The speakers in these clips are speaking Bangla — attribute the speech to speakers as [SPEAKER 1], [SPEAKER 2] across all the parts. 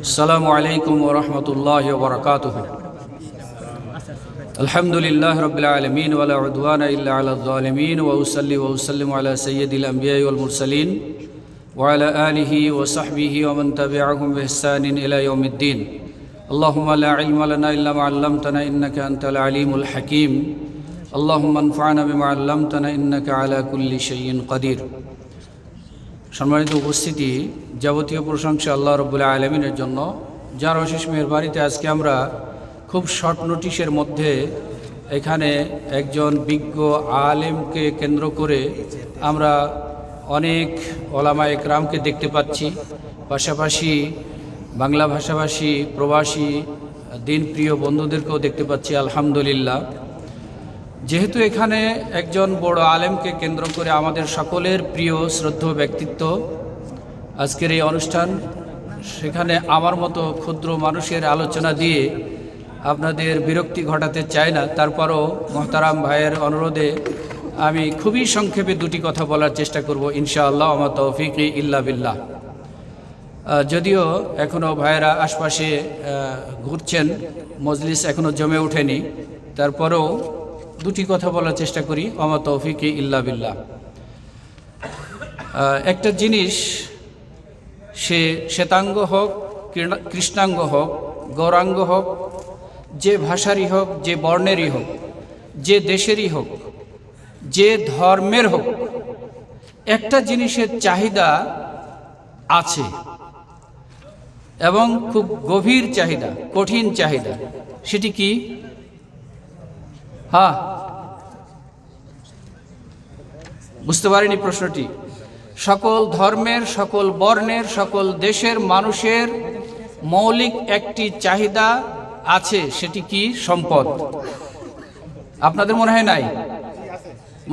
[SPEAKER 1] السلام عليكم ورحمة الله وبركاته. الحمد لله رب العالمين ولا عدوان إلا على الظالمين وأصلي وأسلم على سيد الأنبياء والمرسلين وعلى آله وصحبه ومن تبعهم بإحسان إلى يوم الدين. اللهم لا علم لنا إلا ما علمتنا إنك أنت العليم الحكيم. اللهم انفعنا بما علمتنا إنك على كل شيء قدير. সম্মানিত উপস্থিতি যাবতীয় প্রশংসা আল্লাহ রবুল্লাহ আলমিনের জন্য। যার অশেষ মেয়ের বাড়িতে আজকে আমরা খুব শর্ট নোটিশের মধ্যে এখানে একজন বিজ্ঞ আলেমকে কেন্দ্র করে আমরা অনেক ওলামা একরামকে দেখতে পাচ্ছি। পাশাপাশি বাংলা ভাষাভাষী প্রবাসী দিনপ্রিয় বন্ধুদেরকেও দেখতে পাচ্ছি, আলহামদুলিল্লাহ। যেহেতু এখানে একজন বড় আলেমকে কেন্দ্র করে আমাদের সকলের প্রিয় শ্রদ্ধ ব্যক্তিত্ব, আজকের এই অনুষ্ঠান, সেখানে আমার মতো ক্ষুদ্র মানুষের আলোচনা দিয়ে আপনাদের বিরক্তি ঘটাতে চাই না। তারপরও মহতারাম ভাইয়ের অনুরোধে আমি খুবই সংক্ষেপে দুটি কথা বলার চেষ্টা করব, ইনশাআল্লাহ, আমার তৌফিক ইল্লা বিল্লাহ। যদিও এখনও ভাইয়েরা আশপাশে ঘুরছেন, মজলিস এখনও জমে ওঠেনি। তারপরেও দুটি কথা বলার চেষ্টা করি। অমা তৌফিক ইল্লা বিল্লাহ। একটা জিনিস, সে শ্বেতাঙ্গ হোক কৃষ্ণাঙ্গ হোক, গৌরাঙ্গ হোক, যে ভাষারই হোক, যে বর্ণেরই হোক, যে দেশেরই হোক, যে ধর্মের হোক, একটা জিনিসের চাহিদা আছে এবং খুব গভীর চাহিদা, কঠিন চাহিদা। সেটি কি? হ্যাঁ। বুঝতে পারিনি প্রশ্নটি। সকল ধর্মের, সকল বর্ণের, সকল দেশের মানুষের মৌলিক একটি চাহিদা আছে, সেটি কি? সম্পদ। আপনাদের মনে হয় নাই?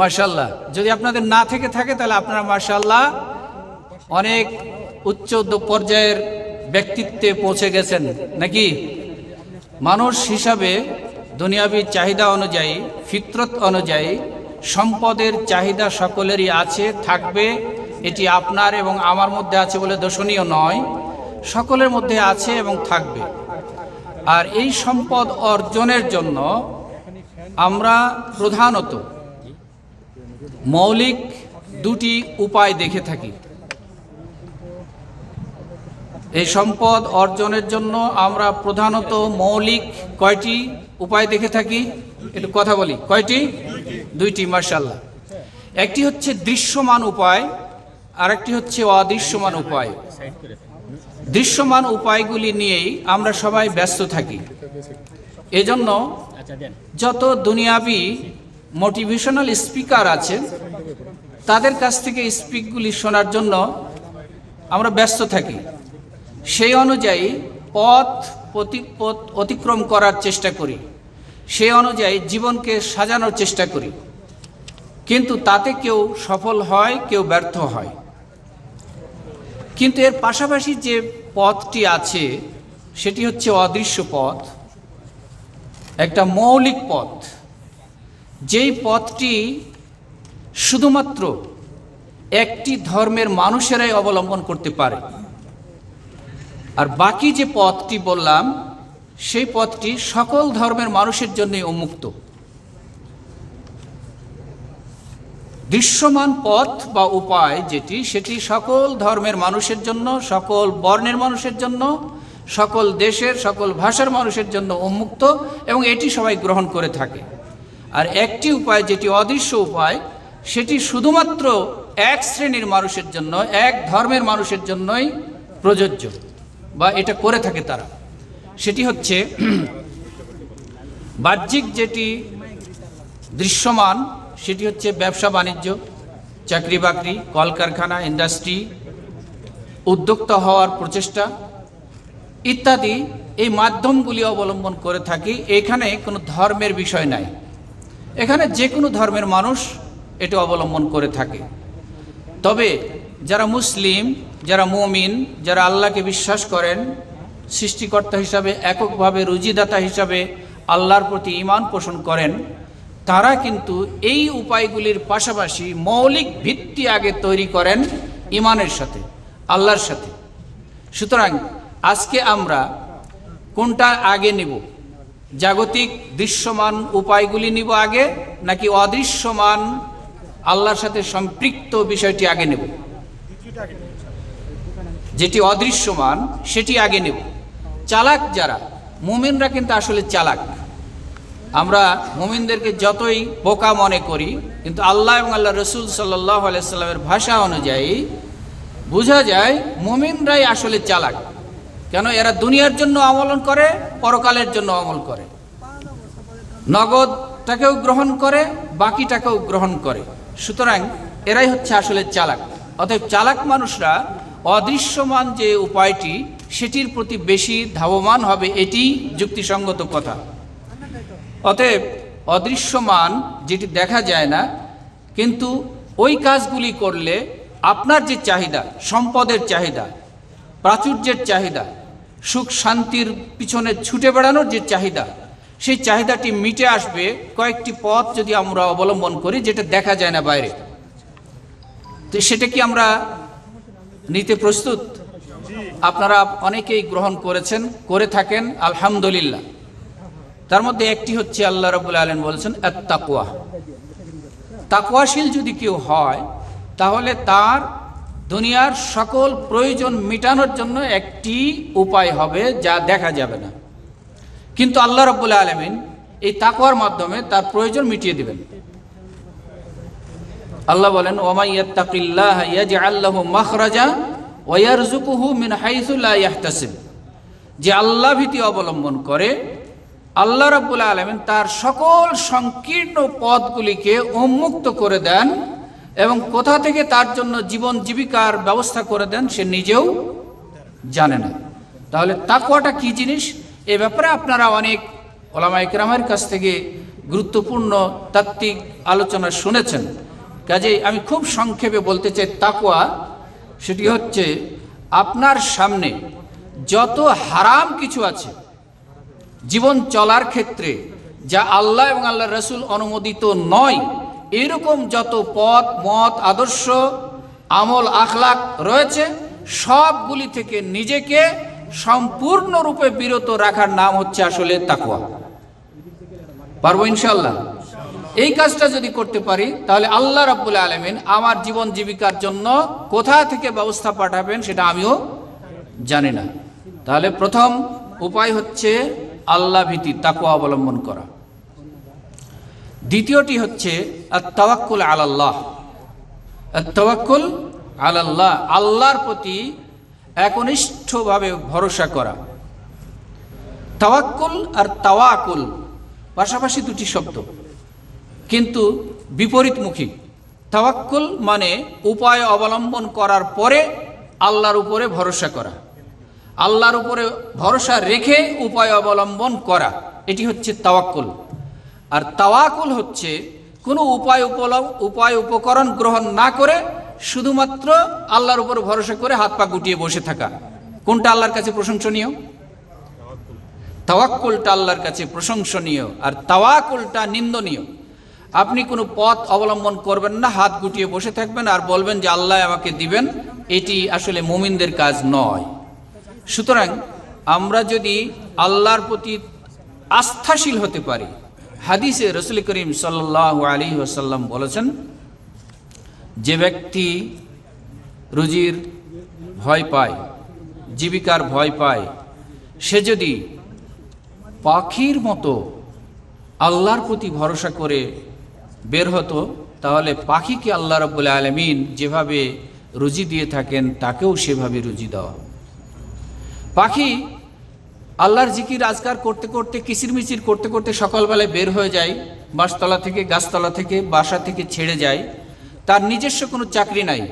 [SPEAKER 1] মার্শাল্লাহ যদি আপনাদের না থেকে থাকে, তাহলে আপনারা মার্শাল্লাহ অনেক উচ্চ পর্যায়ের ব্যক্তিত্বে পৌঁছে গেছেন, নাকি? মানুষ হিসাবে দুনিয়াবী চাহিদা অনুযায়ী, ফিতরত অনুযায়ী, সম্পদের চাহিদা সকলেরই আছে, থাকবে। এটি আপনার এবং আমার মধ্যে আছে বলে দর্শনীয় নয়। সকলের মধ্যে আছে এবং থাকবে। আর এই সম্পদ অর্জনের জন্য আমরা প্রধানত মৌলিক দুটি উপায় দেখে থাকি। এই সম্পদ অর্জনের জন্য আমরা প্রধানত মৌলিক কয়টি উপায় দেখে থাকি? একটু কথা বলি। কয়টি? দুইটি মার্শাল্লাহ একটি হচ্ছে দৃশ্যমান উপায় আর একটি হচ্ছে অদৃশ্যমান উপায়। দৃশ্যমান উপায়গুলি নিয়েই আমরা সবাই ব্যস্ত থাকি। এজন্য যত দুনিয়াবি মোটিভেশনাল স্পিকার আছে তাদের কাছ থেকে স্পিকগুলি শোনার জন্য আমরা ব্যস্ত থাকি। সেই অনুযায়ী পথ পথ অতিক্রম করার চেষ্টা করি। সেই অনুযায়ী জীবনকে সাজানোর চেষ্টা করি। কিন্তু তাতে কেউ সফল হয়, কেউ ব্যর্থ হয়। কিন্তু এর পাশাপাশি যে পথটি আছে, সেটি হচ্ছে অদৃশ্য পথ। একটা মৌলিক পথ। যেই পথটি শুধুমাত্র একটি ধর্মের মানুষেরাই অবলম্বন করতে পারে। আর বাকি যে পথটি বললাম, সেই পথটি সকল ধর্মের মানুষের জন্যই উন্মুক্ত। দৃশ্যমান পথ বা উপায় যেটি, সেটি সকল ধর্মের মানুষের জন্য, সকল বর্ণের মানুষের জন্য, সকল দেশের, সকল ভাষার মানুষের জন্য উন্মুক্ত এবং এটি সবাই গ্রহণ করে থাকে। আর একটি উপায় যেটি অদৃশ্য উপায়, সেটি শুধুমাত্র এক শ্রেণির মানুষের জন্য, এক ধর্মের মানুষের জন্যই প্রযোজ্য। বা এটা করে থাকে তারা। সেটি হচ্ছে বাহ্যিক যেটি দৃশ্যমান, সেটি হচ্ছে ব্যবসা বাণিজ্য, চাকরি বাকরি, কলকারখানা, ইন্ডাস্ট্রি, উদ্যোক্তা হওয়ার প্রচেষ্টা ইত্যাদি এই মাধ্যমগুলি অবলম্বন করে থাকি। এখানে কোনো ধর্মের বিষয় নাই। এখানে যে কোনো ধর্মের মানুষ এটা অবলম্বন করে থাকে। তবে যারা মুসলিম যারা মুমিন, যারা আল্লাহকে বিশ্বাস করেন, সৃষ্টিকর্তা হিসাবে, এককভাবে রুজিদাতা হিসাবে আল্লাহর প্রতি ঈমান পোষণ করেন, তারা কিন্তু এই উপায়গুলির পাশাপাশি মৌলিক ভিত্তি আগে তৈরি করেন ইমানের সাথে, আল্লাহর সাথে। সুতরাং আজকে আমরা কোনটা আগে নিব? জাগতিক দৃশ্যমান উপায়গুলি নিব আগে, নাকি অদৃশ্যমান আল্লাহর সাথে সম্পৃক্ত বিষয়টি আগে নেব? যেটি অদৃশ্যমান, সেটি আগে নেব। চালাক যারা, মুমিনরা কিন্তু আসলে চালাক। আমরা মুমিনদেরকে যতই বোকা মনে করি, কিন্তু আল্লাহ এবং আল্লাহ রসুল সাল্লাহ আলাইস্লামের ভাষা অনুযায়ী বোঝা যায় মুমিনরাই আসলে চালাক। কেন? এরা দুনিয়ার জন্য আমলন করে, পরকালের জন্য আমল করে। নগদটাকেও গ্রহণ করে, বাকিটাকেও গ্রহণ করে। সুতরাং এরাই হচ্ছে আসলে চালাক। অতএব চালাক মানুষরা অদৃশ্যমান যে উপায়টি, সেটির প্রতি বেশি ধাবমান হবে এটি যুক্তিসঙ্গত কথা। অতএব, অদৃশ্যমান যেটি দেখা যায় না, কিন্তু ওই কাজগুলি করলে আপনার যে চাহিদা, সম্পদের চাহিদা, প্রাচুর্যের চাহিদা, সুখ শান্তির পিছনে ছুটে বেড়ানোর যে চাহিদা, সেই চাহিদাটি মিটে আসবে কয়েকটি পথ যদি আমরা অবলম্বন করি, যেটা দেখা যায় না বাইরে। তো সেটা কি আমরা নিতে প্রস্তুত? আপনারা অনেকেই গ্রহণ করেছেন, করে থাকেন, আলহামদুলিল্লাহ। তার মধ্যে একটি হচ্ছে আল্লাহ রবুল আলম বলেছেন তাকুয়া তাকুয়াশীল যদি কেউ হয়, তাহলে তার দুনিয়ার সকল প্রয়োজন মেটানোর জন্য একটি উপায় হবে যা দেখা যাবে না। কিন্তু আল্লাহ রব্বুল আলমিন এই তাকুয়ার মাধ্যমে তার প্রয়োজন মিটিয়ে দেবেন। আল্লাহ বলেন ওমাইয়াত্তাকিল্লাহ ইয়াজআল্লাহু মাখরাজা ওয়া ইয়ারযুকুহু মিন হাইসু লা ইয়াহতাসিব। যে আল্লাহ ভীতি অবলম্বন করে, আল্লাহ রাব্বুল আলামিন তার সকল সংকীর্ণ পথগুলিকে উন্মুক্ত করে দেন এবং কোথা থেকে তার জন্য জীবন জীবিকার ব্যবস্থা করে দেন সে নিজেও জানে না। তাহলে তাকুয়াটা কি জিনিস? এ ব্যাপারে আপনারা অনেক ওলামা ইকরামের কাছ থেকে গুরুত্বপূর্ণ তাত্ত্বিক আলোচনা শুনেছেন। কাজেই আমি খুব সংক্ষেপে বলতে চাই তাকুয়া সেটি হচ্ছে আপনার সামনে যত হারাম কিছু আছে, জীবন চলার ক্ষেত্রে, যা আল্লাহ এবং আল্লাহ রসুল অনুমোদিত নয়, এরকম যত পথ, মত, আদর্শ, আমল, আখলাক রয়েছে, সবগুলি থেকে নিজেকে সম্পূর্ণরূপে বিরত রাখার নাম হচ্ছে আসলে তাকুয়া পারব ইনশাল্লাহ এই কাজটা যদি করতে পারি, তাহলে আল্লাহ রাব্বুল আলমিন আমার জীবন জীবিকার জন্য কোথা থেকে ব্যবস্থা পাঠাবেন সেটা আমিও জানি না। তাহলে প্রথম উপায় হচ্ছে আল্লাহ ভীতি তাকুয়া অবলম্বন করা। দ্বিতীয়টি হচ্ছে তাওয়াক্কুল আলাল্লাহ। তাওয়াক্কুল আলাল্লাহ, আল্লাহর প্রতি একনিষ্ঠভাবে ভরসা করা। তাওয়াক্কুল আর তাওয়াকুল পাশাপাশি দুটি শব্দ। কিন্তু বিপরীতমুখী। তাওয়াক্কুল মানে উপায় অবলম্বন করার পরে আল্লাহর উপরে ভরসা করা। আল্লাহর উপরে ভরসা রেখে উপায় অবলম্বন করা, এটি হচ্ছে তাওয়াক্কুল। আর তাওয়াকুল হচ্ছে কোনো উপায় উপায় উপকরণ গ্রহণ না করে শুধুমাত্র আল্লাহর উপর ভরসা করে হাত পা গুটিয়ে বসে থাকা। কোনটা আল্লাহর কাছে প্রশংসনীয়? তাওয়াক্কুলটা আল্লাহর কাছে প্রশংসনীয়। আর তাওয়াকুলটা নিন্দনীয়। আপনি কোনো পথ অবলম্বন করবেন না, হাত গুটিয়ে বসে থাকবেন আর বলবেন যে আল্লাহ আমাকে দিবেন, এটি আসলে মুমিনদের কাজ নয়। সুতরাং আমরা যদি আল্লাহর প্রতি আস্থাশীল হতে পারি, হাদিসে রসুল করিম সাল্লাহ আলী ওসাল্লাম বলেছেন, যে ব্যক্তি রুজির ভয় পায়, জীবিকার ভয় পায়, সে যদি পাখির মতো আল্লাহর প্রতি ভরসা করে বের হতো, তাহলে পাখিকে আল্লাহ রব্বুল আলমিন যেভাবে রুজি দিয়ে থাকেন, তাকেও সেভাবে রুজি দেওয়া পাখি আল্লাহর জিকির আজকার করতে করতে, কিচিরমিচির করতে করতে সকালবেলায় বের হয়ে যায় বাসতলা থেকে, গাছতলা থেকে, বাসা থেকে ছেড়ে যায়। তার নিজস্ব কোনো চাকরি নাই,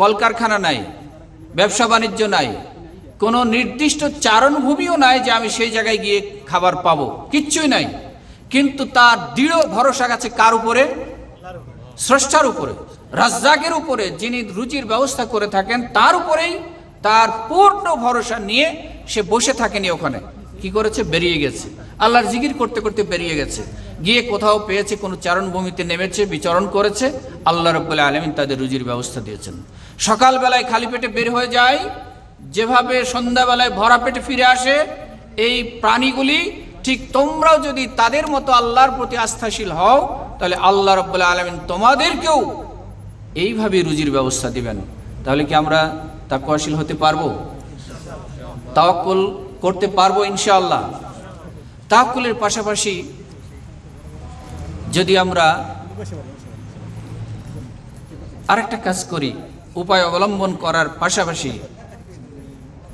[SPEAKER 1] কলকারখানা নাই, ব্যবসা বাণিজ্য নাই, কোনো নির্দিষ্ট চারণভূমিও নাই যে আমি সেই জায়গায় গিয়ে খাবার পাবো, কিচ্ছুই নাই। কিন্তু তার দৃঢ় ভরসা গেছে কার উপরে? স্রষ্টার উপরে। রাজ্জাকের উপরে, যিনি রুচির ব্যবস্থা করে থাকেন, তার উপরেই তার পূর্ণ ভরসা নিয়ে সে বসে থাকেনি ওখানে। কি করেছে? বেরিয়ে গেছে। আল্লাহর জিকির করতে করতে বেরিয়ে গেছে। গিয়ে কোথাও পেয়েছে, কোনো চারণভূমিতে নেমেছে, বিচরণ করেছে। আল্লাহ রব্বুল্লাহ আলমিন তাদের রুজির ব্যবস্থা দিয়েছেন। সকালবেলায় খালি পেটে বের হয়ে যায়। যেভাবে সন্ধ্যাবেলায় ভরা পেটে ফিরে আসে, এই প্রাণীগুলি ঠিক তোমরাও যদি তাদের মতো আল্লাহর প্রতি আস্থাশীল হও, তাহলে আল্লাহ রব্বুল্লাহ আলমিন তোমাদেরকেও এইভাবে রুজির ব্যবস্থা দিবেন। তাহলে কি আমরা তাকুয়াশীল হতে পারব? তাওয়াক্কুল করতে পারব ইনশাআল্লাহ। তাওয়াক্কুলের পাশাপাশি যদি আমরা আরেকটা কাজ করি, উপায় অবলম্বন করার পাশাপাশি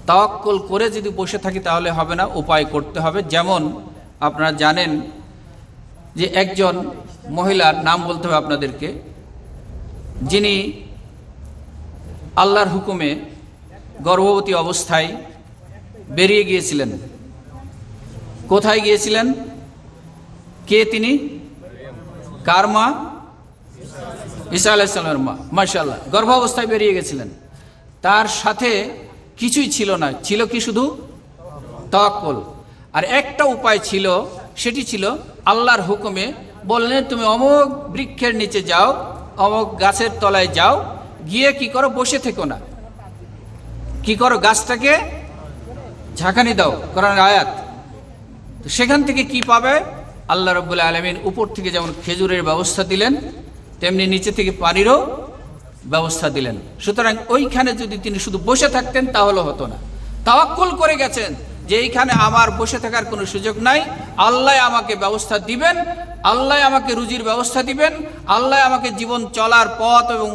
[SPEAKER 1] তাওয়াক্কুল করে যদি বসে থাকি তাহলে হবে না, উপায় করতে হবে। যেমন আপনারা জানেন যে একজন মহিলার নাম বলতে হবে আপনাদেরকে, যিনি আল্লাহর হুকুমে গর্ভবতী অবস্থায় বেরিয়ে গিয়েছিলেন। কোথায় গিয়েছিলেন? কে তিনি? কার মা? ঈসা আলাইসাল্লামের মা। মার্শাল্লাহ গর্ভাবস্থায় বেরিয়ে গেছিলেন। তার সাথে কিছুই ছিল না। ছিল কি শুধু? তাওয়াক্কুল। আর একটা উপায় ছিল, সেটি ছিল আল্লাহর হুকুমে বললেন, তুমি অমুক বৃক্ষের নিচে যাও অমুক গাছের তলায় যাও, গিয়ে কি করো, বসে থেকো না। কি করো, গাছটাকে ঝাঁকানি দাও কোরআন আয়াত। তো সেখান থেকে কি পাবে? আল্লাহ রব্বুল্লাহ আলমিন উপর থেকে যেমন খেজুরের ব্যবস্থা দিলেন, তেমনি নিচে থেকে পানিরও ব্যবস্থা দিলেন। সুতরাং ওইখানে যদি তিনি শুধু বসে থাকতেন, তাহলে হতো না। তাওয়াক্কুল করে গেছেন যে এইখানে আমার বসে থাকার কোনো সুযোগ নাই। আল্লাহ আমাকে ব্যবস্থা দিবেন, আল্লাহ আমাকে রুজির ব্যবস্থা দিবেন, আল্লাহ আমাকে জীবন চলার পথ এবং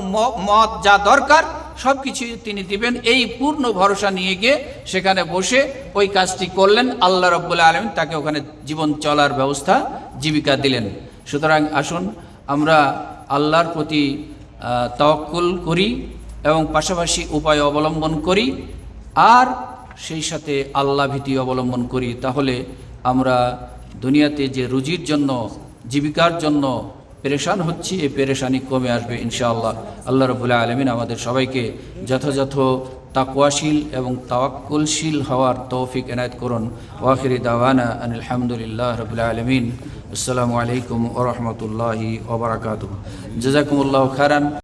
[SPEAKER 1] মত যা দরকার সব কিছু তিনি দিবেন। এই পূর্ণ ভরসা নিয়ে গিয়ে সেখানে বসে ওই কাজটি করলেন। আল্লাহ রব্বুল্লাহ আলমিন তাকে ওখানে জীবন চলার ব্যবস্থা জীবিকা দিলেন। সুতরাং আসুন, আমরা আল্লাহর প্রতি তাওয়াক্কুল করি এবং পাশাপাশি উপায় অবলম্বন করি। আর সেই সাথে আল্লাহ ভীতি অবলম্বন করি। তাহলে আমরা দুনিয়াতে যে রুজির জন্য, জীবিকার জন্য পেরেশান হচ্ছি এই পেরেশানি কমে আসবে ইনশাআল্লাহ। আল্লাহ রবুল্লাহ আলমিন আমাদের সবাইকে যথাযথ তাকুয়াশীল এবং তাওয়াক্কুলশীল হওয়ার তৌফিক এনায়ত করুন। ওয়াখিরি দাওয়ানা আলহামদুলিল্লাহ রবুল্লাহ আলমিন। আসসালামু আলাইকুম ওরহমতুল্লাহি ওবরাকাত জাজাকুমুল্লাহ খারান